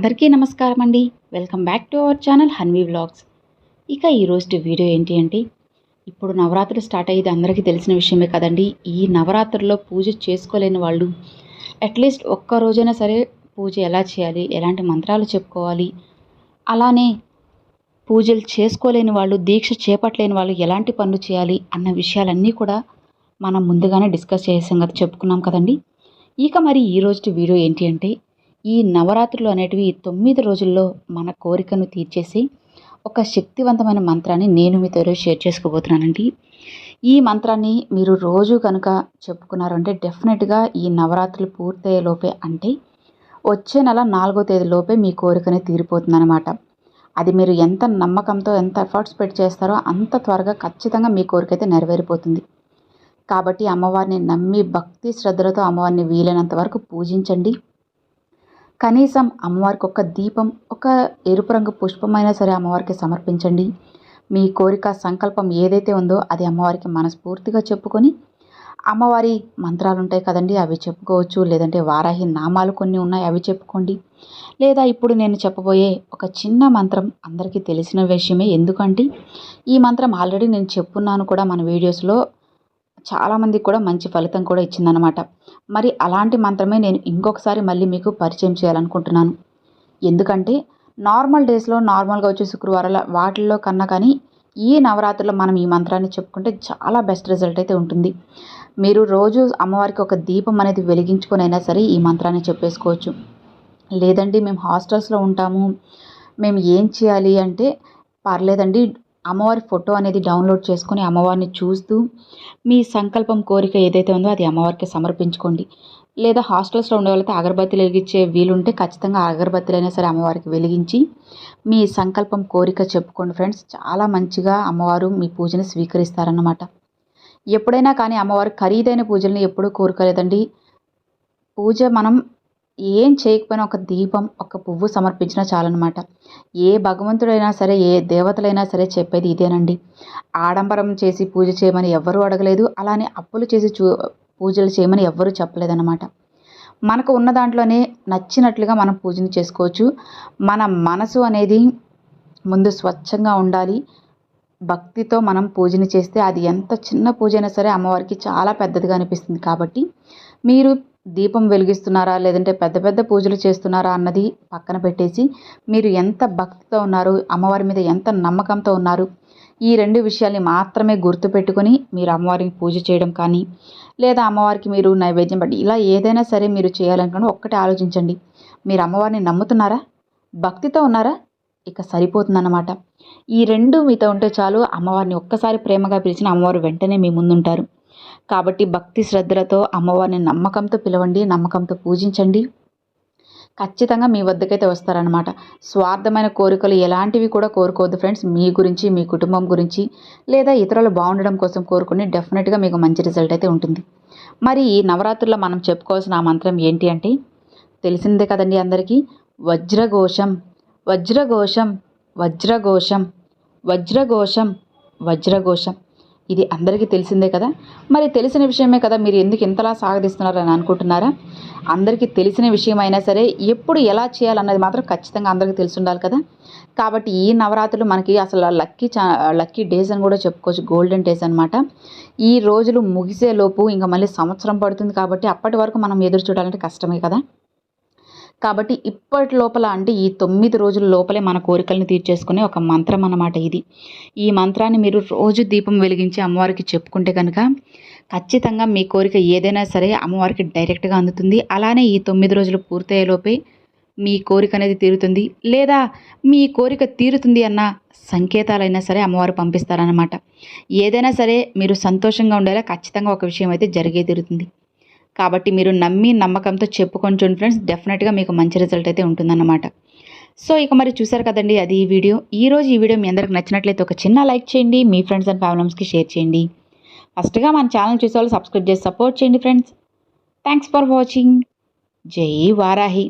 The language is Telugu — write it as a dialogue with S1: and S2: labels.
S1: అందరికీ నమస్కారం అండి welcome back to our channel Hanvi vlogs. ఇక ఈరోజు వీడియో ఏంటి అంటే ఇప్పుడు నవరాత్రులు స్టార్ట్ అయ్యేది అందరికీ తెలిసిన విషయమే కదండి. ఈ నవరాత్రుల్లో పూజ చేసుకోలేని వాళ్ళు అట్లీస్ట్ ఒక్క రోజైనా సరే పూజ ఎలా చేయాలి ఎలాంటి మంత్రాలు చెప్పుకోవాలి అలానే పూజలు చేసుకోలేని వాళ్ళు దీక్ష చేపట్టలేని వాళ్ళు ఎలాంటి పనులు చేయాలి అన్న విషయాలన్నీ కూడా మనం ముందుగానే డిస్కస్ చేసాం కదా చెప్పుకున్నాం కదండి. ఇక మరి ఈ రోజు వీడియో ఏంటి అంటే ఈ నవరాత్రులు అనేటివి తొమ్మిది రోజుల్లో మన కోరికను తీర్చేసి ఒక శక్తివంతమైన మంత్రాన్ని నేను మీతో షేర్ చేసుకోబోతున్నానండి. ఈ మంత్రాన్ని మీరు రోజు కనుక చెప్పుకున్నారంటే డెఫినెట్గా ఈ నవరాత్రులు పూర్తయ్యే లోపే అంటే వచ్చే నెల నాలుగో తేదీ లోపే మీ కోరికనే తీరిపోతుందన్నమాట. అది మీరు ఎంత నమ్మకంతో ఎంత ఎఫర్ట్స్ పెట్టి చేస్తారో అంత త్వరగా ఖచ్చితంగా మీ కోరిక అయితే నెరవేరిపోతుంది. కాబట్టి అమ్మవారిని నమ్మి భక్తి శ్రద్ధలతో అమ్మవారిని వీలైనంత వరకు పూజించండి. కనీసం అమ్మవారికి ఒక దీపం ఒక ఎరుపు రంగు పుష్పమైనా సరే అమ్మవారికి సమర్పించండి. మీ కోరిక సంకల్పం ఏదైతే ఉందో అది అమ్మవారికి మనస్ఫూర్తిగా చెప్పుకొని అమ్మవారి మంత్రాలు ఉంటాయి కదండి అవి చెప్పుకోవచ్చు. లేదంటే వారాహి నామాలు కొన్ని ఉన్నాయి అవి చెప్పుకోండి. లేదా ఇప్పుడు నేను చెప్పబోయే ఒక చిన్న మంత్రం అందరికీ తెలిసిన విషయమే. ఎందుకంటే ఈ మంత్రం ఆల్రెడీ నేను చెప్పున్నాను కూడా మన వీడియోస్లో. చాలామందికి కూడా మంచి ఫలితం కూడా ఇచ్చిందనమాట మరి అలాంటి మంత్రమే నేను ఇంకొకసారి మళ్ళీ మీకు పరిచయం చేయాలనుకుంటున్నాను. ఎందుకంటే నార్మల్ డేస్లో నార్మల్గా వచ్చే శుక్రవారాల వాటిల్లో కన్నా కానీ ఈ నవరాత్రిలో మనం ఈ మంత్రాన్ని చెప్పుకుంటే చాలా బెస్ట్ రిజల్ట్ అయితే ఉంటుంది. మీరు రోజు అమ్మవారికి ఒక దీపం అనేది వెలిగించుకునైనా సరే ఈ మంత్రాన్ని చెప్పేసుకోవచ్చు. లేదండి మేము హాస్టల్స్లో ఉంటాము. మేము ఏం చేయాలి అంటే పర్లేదండి అమ్మవారి ఫోటో అనేది డౌన్లోడ్ చేసుకొని అమ్మవారిని చూస్తూ మీ సంకల్పం కోరిక ఏదైతే ఉందో అది అమ్మవారికి సమర్పించుకోండి. లేదా హాస్టల్స్లో ఉండే వాళ్ళతో అగరబత్తిలు వెలిగించే వీలుంటే ఖచ్చితంగా అగరబత్తిలైనా సరే అమ్మవారికి వెలిగించి మీ సంకల్పం కోరిక చెప్పుకోండి ఫ్రెండ్స్. చాలా మంచిగా అమ్మవారు మీ పూజని స్వీకరిస్తారన్నమాట. ఎప్పుడైనా కానీ అమ్మవారు ఖరీదైన పూజల్ని ఎప్పుడూ కోరుకోలేదండి. పూజ మనం ఏం చేయకపోయినా ఒక దీపం ఒక పువ్వు సమర్పించినా చాలన్నమాట. ఏ భగవంతుడైనా సరే ఏ దేవతలైనా సరే చెప్పేది ఇదేనండి. ఆడంబరం చేసి పూజ చేయమని ఎవ్వరూ అడగలేదు. అలానే అప్పులు చేసి చూ పూజలు చేయమని ఎవ్వరూ చెప్పలేదన్నమాట. మనకు ఉన్న దాంట్లోనే నచ్చినట్లుగా మనం పూజను చేసుకోవచ్చు. మన మనసు అనేది ముందు స్వచ్ఛంగా ఉండాలి. భక్తితో మనం పూజని చేస్తే అది ఎంత చిన్న పూజ అయినా సరే అమ్మవారికి చాలా పెద్దదిగా అనిపిస్తుంది కాబట్టి మీరు దీపం వెలిగిస్తున్నారా? లేదంటే పెద్ద పెద్ద పూజలు చేస్తున్నారా? అన్నది పక్కన పెట్టేసి మీరు ఎంత భక్తితో ఉన్నారు అమ్మవారి మీద ఎంత నమ్మకంతో ఉన్నారు? ఈ రెండు విషయాల్ని మాత్రమే గుర్తుపెట్టుకొని మీరు అమ్మవారికి పూజ చేయడం కానీ లేదా అమ్మవారికి మీరు నైవేద్యం పట్టి ఇలా ఏదైనా సరే మీరు చేయాలనుకుంటే ఒక్కటే ఆలోచించండి. మీరు అమ్మవారిని నమ్ముతున్నారా? భక్తితో ఉన్నారా? ఇక సరిపోతుందన్నమాట. ఈ రెండు మీతో ఉంటే చాలు అమ్మవారిని ఒక్కసారి ప్రేమగా పిలిచిన అమ్మవారు వెంటనే మీ ముందుంటారు. కాబట్టి భక్తి శ్రద్ధలతో అమ్మవారిని నమ్మకంతో పిలవండి నమ్మకంతో పూజించండి. ఖచ్చితంగా మీ వద్దకైతే వస్తారనమాట స్వార్థమైన కోరికలు ఎలాంటివి కూడా కోరుకోవద్దు ఫ్రెండ్స్. మీ గురించి మీ కుటుంబం గురించి లేదా ఇతరులు బాగుండడం కోసం కోరుకుని డెఫినెట్గా మీకు మంచి రిజల్ట్ అయితే ఉంటుంది. మరి ఈ నవరాత్రుల్లో మనం చెప్పుకోవాల్సిన ఆ మంత్రం ఏంటి అంటే తెలిసిందే కదండి అందరికీ వజ్రఘోషం వజ్రఘోషం వజ్రఘోషం వజ్రఘోషం వజ్రఘోషం. ఇది అందరికీ తెలిసిందే కదా. మరి తెలిసిన విషయమే కదా మీరు ఎందుకు ఇంతలా సాగదీస్తున్నారని అనుకుంటున్నారా? అందరికీ తెలిసిన విషయం అయినా సరే ఎప్పుడు ఎలా చేయాలన్నది మాత్రం ఖచ్చితంగా అందరికీ తెలిసి ఉండాలి కదా. కాబట్టి ఈ నవరాత్రులు మనకి అసలు లక్కీ చా లక్కీ డేస్ అని కూడా చెప్పుకోవచ్చు. గోల్డెన్ డేస్ అనమాట ఈ రోజులు ముగిసేలోపు ఇంకా మళ్ళీ సంవత్సరం పడుతుంది కాబట్టి అప్పటి వరకు మనం ఎదురు చూడాలంటే కష్టమే కదా. కాబట్టి ఇప్పటి లోపల అంటే ఈ తొమ్మిది రోజుల లోపలే మన కోరికలను తీర్చేసుకునే ఒక మంత్రం అన్నమాట ఇది. ఈ మంత్రాన్ని మీరు రోజు దీపం వెలిగించి అమ్మవారికి చెప్పుకుంటే కనుక ఖచ్చితంగా మీ కోరిక ఏదైనా సరే అమ్మవారికి డైరెక్ట్గా అందుతుంది. అలానే ఈ తొమ్మిది రోజులు పూర్తయ్యేలోపే మీ కోరిక అనేది తీరుతుంది. లేదా మీ కోరిక తీరుతుంది అన్న సంకేతాలైనా సరే అమ్మవారు పంపిస్తారనమాట ఏదైనా సరే మీరు సంతోషంగా ఉండేలా ఖచ్చితంగా ఒక విషయం అయితే జరిగే తీరుతుంది. కాబట్టి మీరు నమ్మి నమ్మకంతో చెప్పుకొని చూడండి ఫ్రెండ్స్. డెఫినెట్గా మీకు మంచి రిజల్ట్ అయితే ఉంటుందన్నమాట. సో ఇక మరి చూసారు కదండి అది ఈ వీడియో. ఈరోజు ఈ వీడియో మీ అందరికి నచ్చినట్లయితే ఒక చిన్న లైక్ చేయండి మీ ఫ్రెండ్స్ అండ్ ఫ్యామిలీస్కి షేర్ చేయండి. ఫస్ట్గా మన ఛానల్ చూసే వాళ్ళు సబ్స్క్రైబ్ చేసి సపోర్ట్ చేయండి ఫ్రెండ్స్. థ్యాంక్స్ ఫర్ వాచింగ్ జై వారాహి.